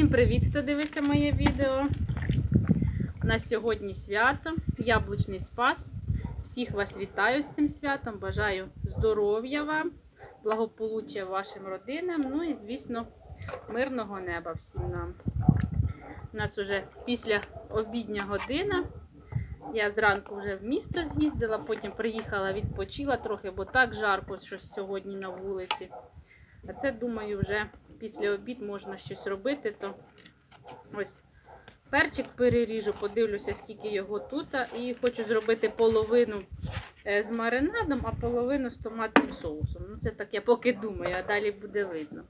Всім привіт, хто дивиться моє відео. У нас сьогодні свято, яблучний спас. Всіх вас вітаю з цим святом. Бажаю здоров'я вам, благополуччя вашим родинам, ну і, звісно, мирного неба всім нам. У нас уже після обідня година. Я зранку вже в місто з'їздила, потім приїхала, відпочила трохи, бо так жарко щось сьогодні на вулиці. А це, думаю, вже після обід можна щось робити, то ось перчик переріжу, подивлюся, скільки його тут. І хочу зробити половину е, з маринадом, а половину з томатним соусом. Ну, це так я поки думаю, а далі буде видно.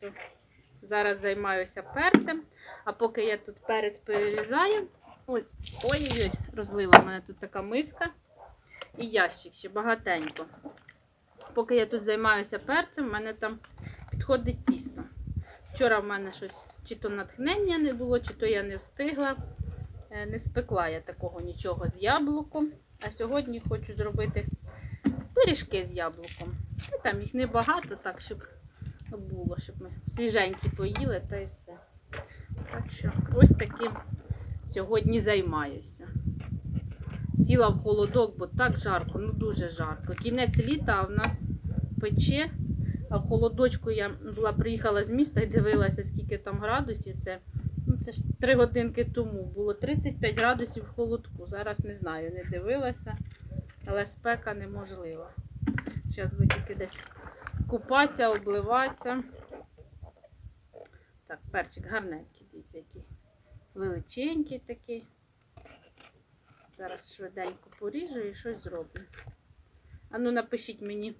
То зараз займаюся перцем, а поки я тут перець перерізаю, ось, ой-ой-ой, розлила в мене тут така миска і ящик ще багатенько. Поки я тут займаюся перцем, в мене там підходить тісто. Вчора в мене щось чи то натхнення не було, чи то я не встигла. Е, Не спекла я такого нічого з яблуком. А сьогодні хочу зробити пиріжки з яблуком. Ну, там їх небагато, так, щоб було, щоб ми свіженькі поїли та й все. Так що ось таким сьогодні займаюся. Сіла в холодок, бо так жарко, ну дуже жарко. Кінець літа а в нас пече. А в холодочку я була приїхала з міста і дивилася, скільки там градусів. Це, ну, це ж три годинки тому було 35 градусів в холодку. Зараз не знаю, не дивилася, але спека неможлива. Зараз би тільки десь купатися, обливатися. Так, перчик гарненький, дивіться, який величенький такий. Зараз швиденько поріжу і щось зроблю. Ану, напишіть мені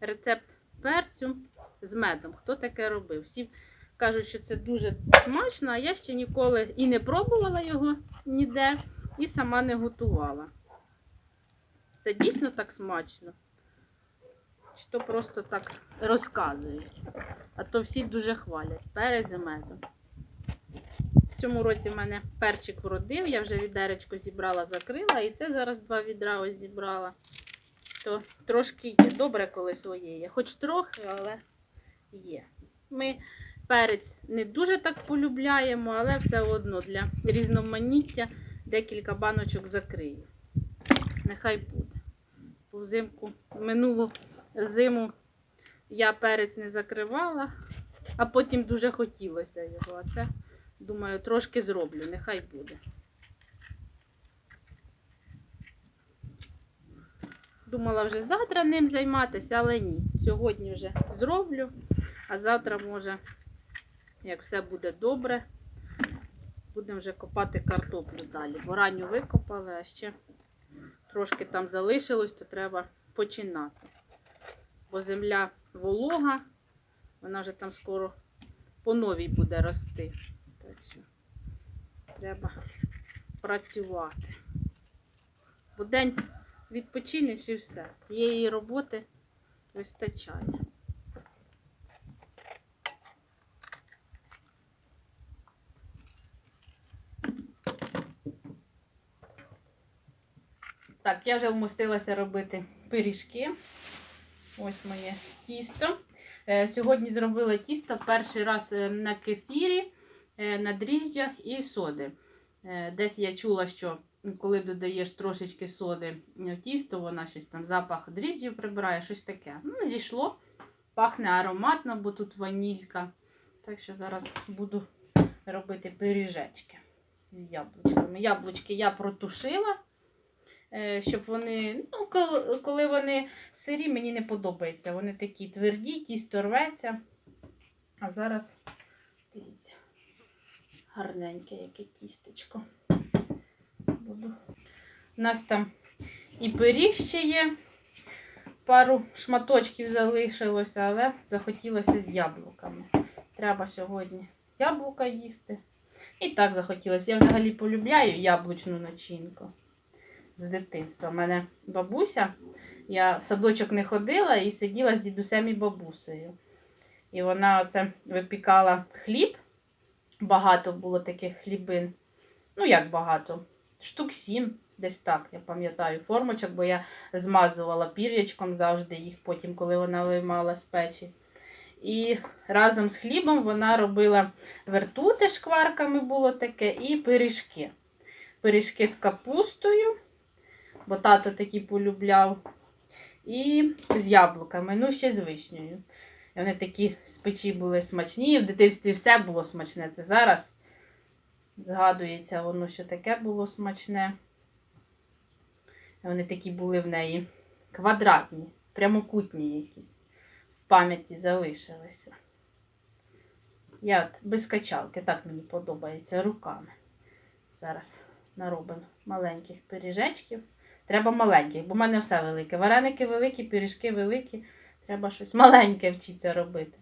рецепт перцю з медом. Хто таке робив? Всі кажуть, що це дуже смачно, а я ще ніколи і не пробувала його ніде, і сама не готувала. Це дійсно так смачно. Чи то просто так розказують. А то всі дуже хвалять. Перець з медом. В цьому році в мене перчик вродив, я вже відеречко зібрала, закрила, і це зараз два відра ось зібрала. То трошки є. Добре, коли своє є. Хоч трохи, але є. Ми перець не дуже так полюбляємо, але все одно для різноманіття декілька баночок закрию. Нехай буде. Бо взимку минулу зиму я перець не закривала, а потім дуже хотілося його. А це, думаю, трошки зроблю, нехай буде. Думала вже завтра ним займатися, але ні. Сьогодні вже зроблю, а завтра, може, як все буде добре, будемо вже копати картоплю далі. Бо ранню викопали, а ще трошки там залишилось, то треба починати. Бо земля волога, вона вже там скоро по новій буде рости. Так що треба працювати. Бо день відпочинеш і все. Тієї роботи вистачає. Так, я вже вмостилася робити пиріжки. Ось моє тісто. Е, Сьогодні зробила тісто перший раз е, на кефірі, е, на дріжджах і соди. Десь я чула, що коли додаєш трошечки соди в тісто, вона щось там запах дріжджів прибирає, щось таке. Ну, зійшло, пахне ароматно, бо тут ванілька. Так що зараз буду робити пиріжечки з яблучками. Яблучки я протушила, е, щоб вони, ну, коли- коли вони сирі, мені не подобається. Вони такі тверді, тісто рветься. А зараз, дивіться, гарненьке яке тістечко буду. У нас там і пиріг ще є. Пару шматочків залишилося, але захотілося з яблуками. Треба сьогодні яблука їсти. І так захотілося. Я взагалі полюбляю яблучну начинку з дитинства. У мене бабуся, я в садочок не ходила і сиділа з дідусем і бабусею. І вона оце випікала хліб. Багато було таких хлібин. Ну, як багато? Штук сім, десь так, я пам'ятаю, формочок, бо я змазувала пір'ячком завжди їх потім, коли вона виймала з печі. І разом з хлібом вона робила вертути шкварками було таке, і пиріжки. Пиріжки з капустою, бо тато такі полюбляв. І з яблуками, ну ще з вишнею. І вони такі з печі були смачні. В дитинстві все було смачне. Це зараз згадується, воно що таке було смачне. Вони такі були в неї квадратні, прямокутні якісь. В пам'яті залишилися. Я от без качалки, так мені подобається руками. Зараз наробимо маленьких пиріжечків. Треба маленьких, бо в мене все велике. Вареники великі, пиріжки великі. Треба щось маленьке вчитися робити.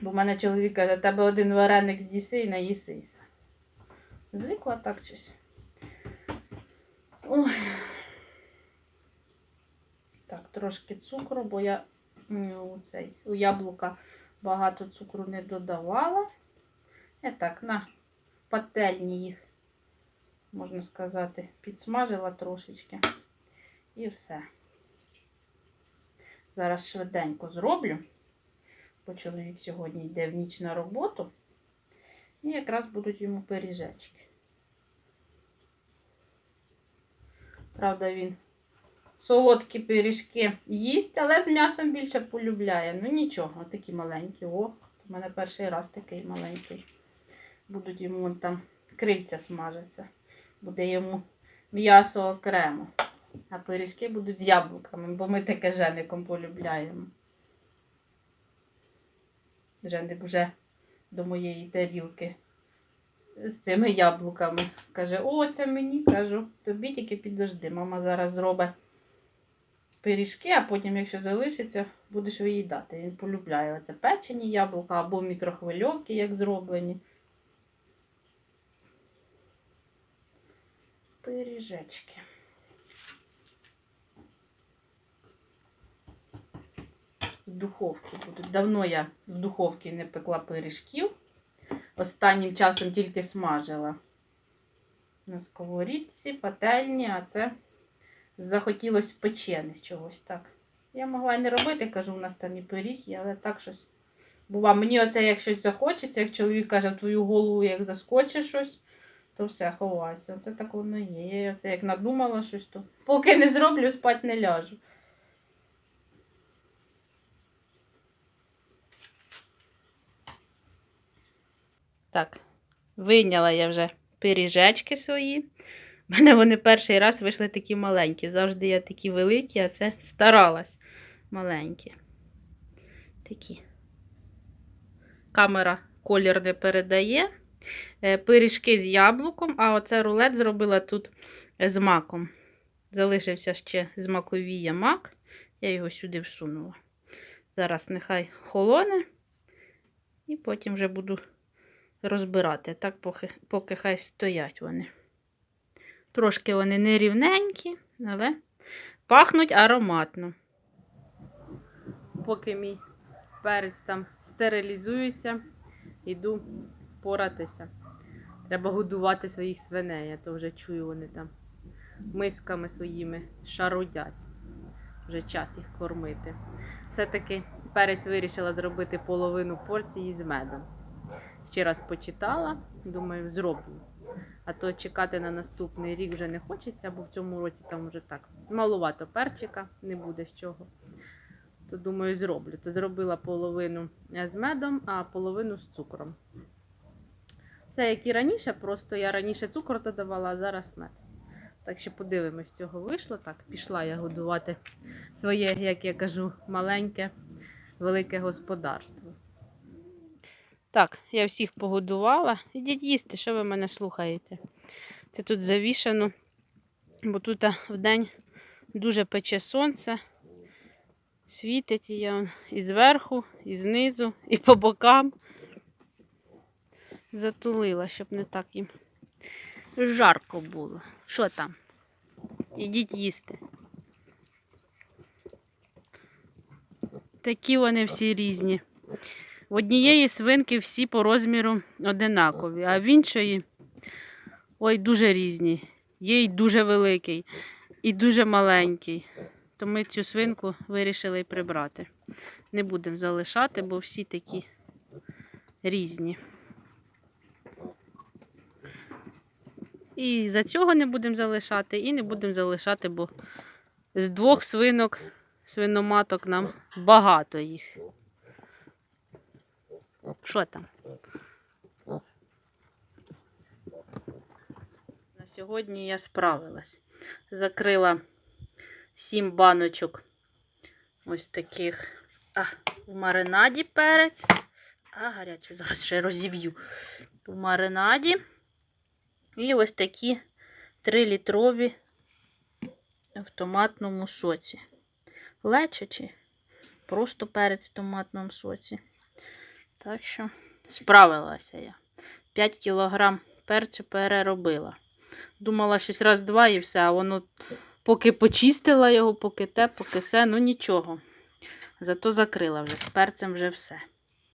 Бо в мене чоловік каже, тебе один вареник з'їси і наїсися. Звикла так щось. Ой. Так, трошки цукру, бо я у, цей, у яблука багато цукру не додавала. Я так на пательні їх, можна сказати, підсмажила трошечки. І все. Зараз швиденько зроблю, бо чоловік сьогодні йде в ніч на роботу. І якраз будуть йому пиріжечки. Правда, він солодкі пиріжки їсть, але з м'ясом більше полюбляє. Ну нічого, такі маленькі. О, у мене перший раз такий маленький. Будуть йому там крильця смажаться. Буде йому м'ясо окремо. А пиріжки будуть з яблуками, бо ми таке жеником полюбляємо. Женик вже до моєї тарілки з цими яблуками. Каже, о, це мені кажу, тобі тільки підожди. Мама зараз зробить пиріжки, а потім, якщо залишиться, будеш виїдати. Він полюбляє оце печені яблука або мікрохвильовки, як зроблені. Пиріжечки. В духовці будуть. Давно я в духовці не пекла пиріжків. Останнім часом тільки смажила на сковорідці, пательні, а це захотілося печених чогось так. Я могла не робити, кажу, у нас там і пиріг але так щось. Бува, мені оце як щось захочеться, як чоловік каже, в твою голову як заскочить щось, то все, ховайся. Оце так воно є. Я оце як надумала щось, то поки не зроблю, спать не ляжу. Так, вийняла я вже пиріжечки свої. У мене вони перший раз вийшли такі маленькі. Завжди я такі великі, а це старалась маленькі. Такі. Камера колір не передає. Е, Пиріжки з яблуком, а оце рулет зробила тут з маком. Залишився ще з маковія мак. Я його сюди всунула. Зараз нехай холоне. І потім вже буду розбирати. Так, поки, поки хай стоять вони. Трошки вони нерівненькі, але пахнуть ароматно. Поки мій перець там стерилізується, йду поратися. Треба годувати своїх свиней, я то вже чую, вони там мисками своїми шарудять. Вже час їх кормити. Все-таки перець вирішила зробити половину порції з медом. Ще раз почитала, думаю, зроблю. А то чекати на наступний рік вже не хочеться, бо в цьому році там вже так малувато перчика, не буде з чого. То думаю, зроблю. То зробила половину з медом, а половину з цукром. Все як і раніше, просто я раніше цукор додавала, а зараз мед. Так що подивимось, цього вийшло. Так, пішла я годувати своє, як я кажу, маленьке, велике господарство. Так, я всіх погодувала. Ідіть їсти, що ви мене слухаєте? Це тут завішано, бо тут в день дуже пече сонце. Світить і я і зверху, і знизу, і по бокам затулила, щоб не так їм жарко було. Що там? Ідіть їсти. Такі вони всі різні. В однієї свинки всі по розміру одинакові, а в іншої ой, дуже різні. Є й дуже великий, і дуже маленький. то ми цю свинку вирішили прибрати. Не будемо залишати, бо всі такі різні. І за цього не будемо залишати, і не будемо залишати, бо з двох свинок, свиноматок нам багато їх. Що там? На сьогодні я справилась. Закрила сім баночок ось таких а, в маринаді перець. А, гаряче, зараз ще розіб'ю. В маринаді. І ось такі 3-літрові в томатному соці. Лечачі, просто перець в томатному соці. Так що справилася я. 5 кілограм перцю переробила. Думала, щось раз-два і все, а воно поки почистила його, поки те, поки все, ну нічого. Зато закрила вже з перцем вже все.